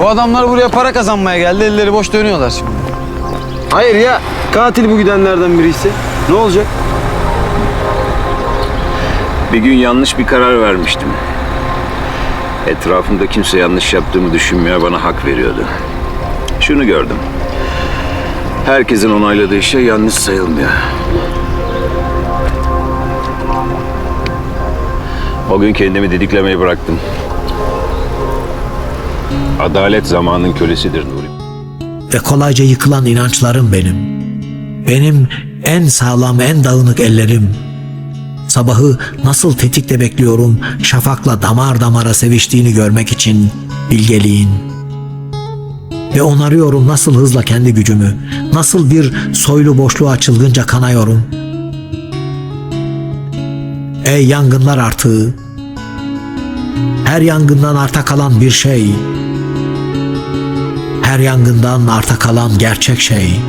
Bu adamlar buraya para kazanmaya geldi. Elleri boş dönüyorlar şimdi. Hayır ya katil bu gidenlerden birisi. Ne olacak? Bir gün yanlış bir karar vermiştim. Etrafımda kimse yanlış yaptığımı düşünmüyor, bana hak veriyordu. Şunu gördüm. Herkesin onayladığı şey yanlış sayılmıyor. O gün kendimi didiklemeyi bıraktım. Adalet zamanın kölesidir Nuri. ve kolayca yıkılan inançlarım benim. Benim en sağlam, en dağınık ellerim. Sabahı nasıl tetikte bekliyorum, şafakla damar damara seviştiğini görmek için bilgeliğin. Ve onarıyorum nasıl hızla kendi gücümü, nasıl bir soylu boşluğa çılgınca kanıyorum. Ey yangınlar artığı, her yangından arta kalan bir şey, her yangından arta kalan gerçek şey.